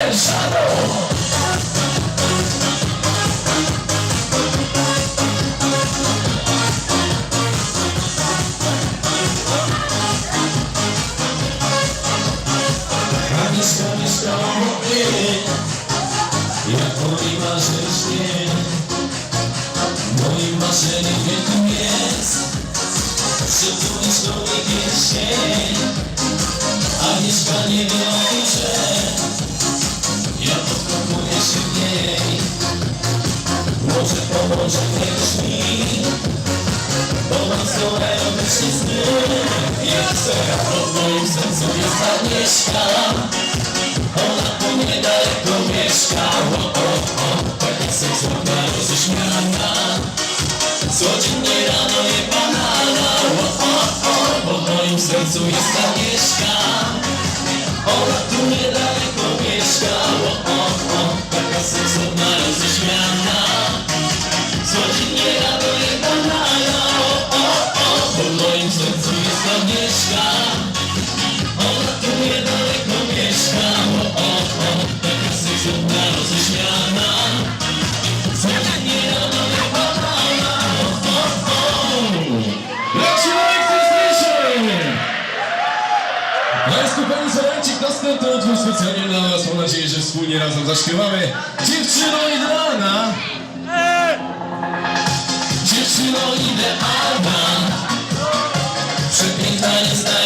Obok Jak mój marzeń śnie Moim marzeniem wielkim jest Przytulić mnie pierścień A mieszkanie wyłączę Może mi Bo mam zdołają myśli sny w moim sercu jest Agnieszka Ona tu niedaleko mieszka o, o, o, Taka seksowna, roześmiana Codziennie rano je banana o, o, o, w moim sercu jest Agnieszka Ona tu niedaleko mieszka o, o, Agnieszka ona tu niedaleko mieszka, o, o, o, taka seksowna, roześmiana. Rano je banana, o, o, o. Braci Aleksis Mission! Najskupeni zarańczyk następny utwór specjalnie dla Was. Mam nadzieję, że wspólnie razem zaśpiewamy. Dziewczyno idealna! Dziewczyno idealna, Afghanistan.